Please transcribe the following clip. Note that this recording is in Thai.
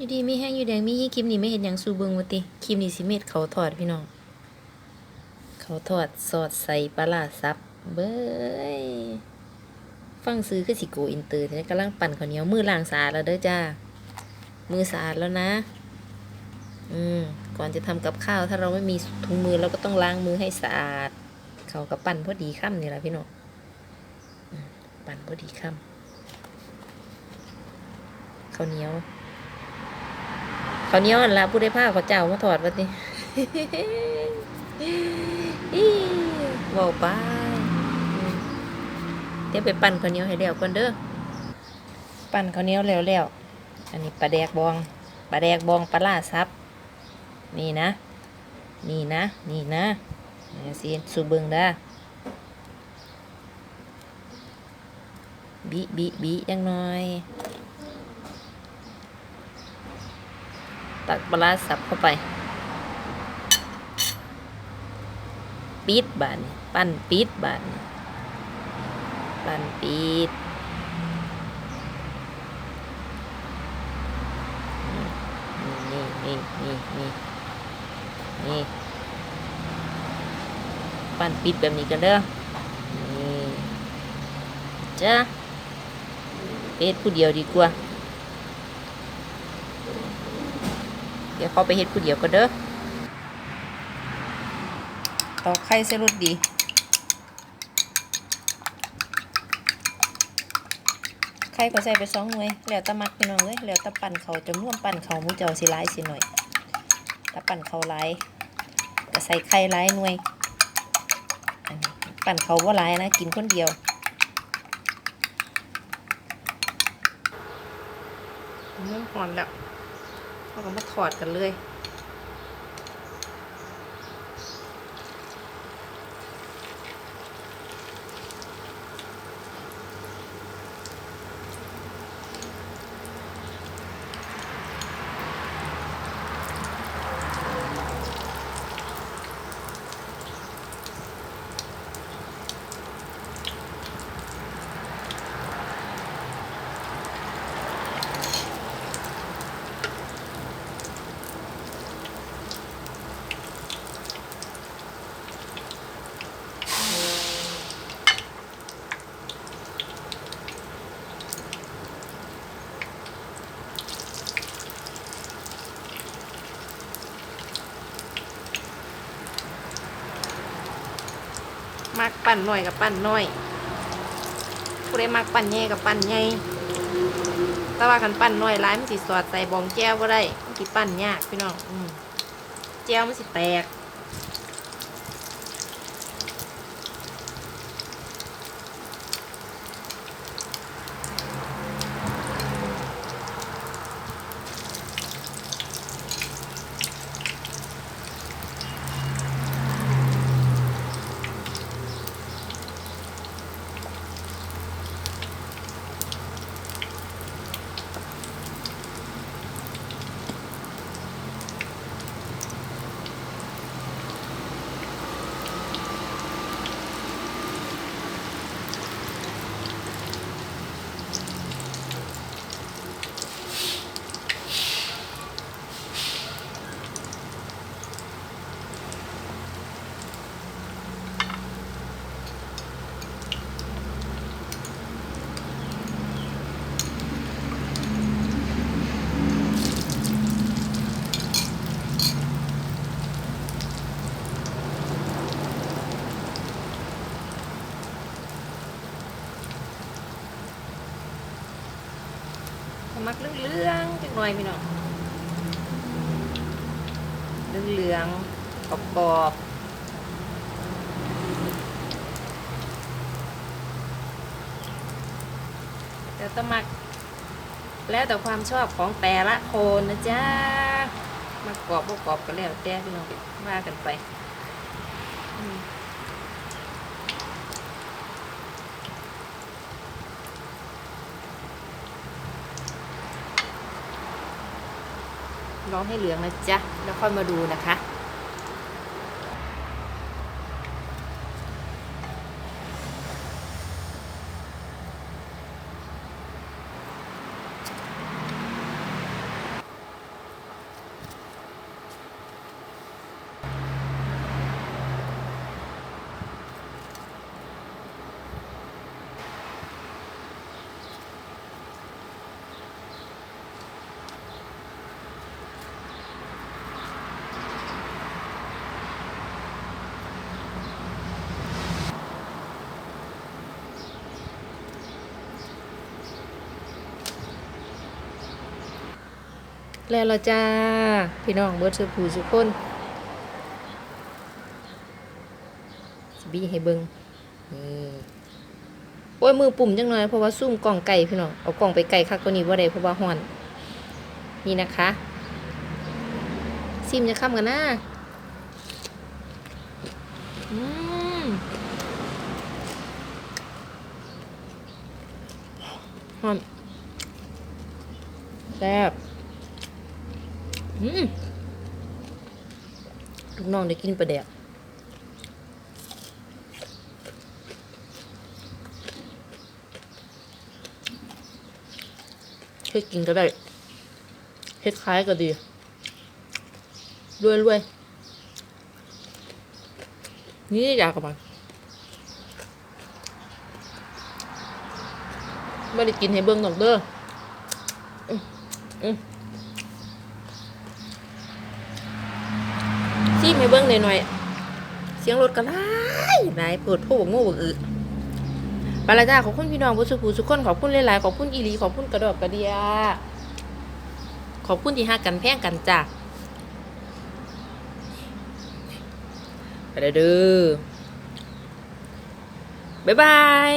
อยู่ดีมีแห้งอยู่แดงมีคลิปนี้ไม่เห็นอย่างสูเบิงวะติคลิปนี้สิเม็ดเขาทอดพี่น้อง เขาทอดสอดใส่ปลาร้าซับเบ้ยฟังซื้อคือสิโกอินเตอร์แต่กำลังปั่นข้าวเหนียวมือล้างสะอาดแล้วเด้อจ้า มือสะอาดแล้วนะ อืมก่อนจะทำกับข้าว ถ้าเราไม่มีถุงมือเราก็ต้องล้างมือให้สะอาด เขากับปั่นพอดีค่ำนี่แหละพี่น้องปั่นพอดีค่ำข้าวเหนียว ขาเนียวอันละผู้ได้ผ้าเขาเจ้ามาถอดวะติอีเว้าไปอืมเดี๋ยวไปปั่นข้าวเหนียวให้แล้วก่อนเด้อ ปั่นข้าวเหนียวแล้วแล้วอันนี้ปลาแดกบอง ปลาแดกบองปลาล่าซับ นี่นะ นี่นะ นี่นะนี่สิสูบเบิงด้อบิบิบิยังน้อย ตักปลาร้าสับเข้าไป ปี๊ดบานนี่ปั้นปี๊ดบานนี่ปั้นปี๊ดนี่นี่นี่นี่นี่ปั้นปี๊ดแบบนี้กันเด้อนี่จ้าเป็ดผู้เดียวดีกว่า ดี๋ยวเขาไปเฮ็ดผู้เดียวก็เด้อตอกไข่เสรุดดีไข่ก็ใส่ไปสองหน่วยแล้วตะมักพี่น้องเลยแล้วตะปั่นเขาจะม่วมปั่นเขามูเจ้าสิหลายสิหน่อยถ้าปั่นเขาหลายก็ใส่ไข่หลายหน่วยปั่นเขาว่าหลายนะกินคนเดียวเริ่มหอนแล้ว เราก็มาถอดกันเลย มักปั่นหน่อยกับปั่นหน่อยผู้ใดมักปั่นใหญ่กับปั่นใหญ่แต่ว่ากันปั่นหน่อยร้ายมันสิสอดใส่บองแก้วก็ได้มันสิปั่นยากพี่น้องอืมแก้วมันสิแตก มักเหลืองๆจักหน่อยพี่น้องเหลืองๆกรอบๆแล้วแต่มักแล้วแต่ความชอบของแต่ละคนนะจ๊ะมากรอบบ่กรอบก็แล้วแต่พี่น้องว่ากันไป ร้องให้เหลืองนะจ๊ะ แล้วค่อยมาดูนะคะ แล้วเราจ้า พี่น้องเบิร์ดสุผูสุคนสบีให้เบิงนี่โอ้ยมือปุ่มจังหน่อยเพราะว่าซุ่มกล่องไก่พี่น้องเอากล่องไปไก่คักตัวนี้ว่าได้เพราะว่าห่อน นี่นะคะซิมจะค้ำกันนะอืมหอมแซ่บอืม ลูกน้องได้กินปลาแดกเฮ็ดกินก็ได้เฮ็ดคล้ายก็ดีรวยรวยนี่อยากกับมันไม่ได้กินให้เบิ่งดอกเด้ออืม อืมซีไม่เบิ้งหน่อยๆเสียงรถก็ไล่ไล่เปิดผู้บโง่บกอึปาราจ้าขอบคุณพี่น้องผู้สุขูสุขคนขอบคุณหลายๆขอบคุณอีหลีขอบคุณกระดอกกระเดียขอบคุณที่หักกันแพ่งกันจ้าไปเด้อบ๊ายบาย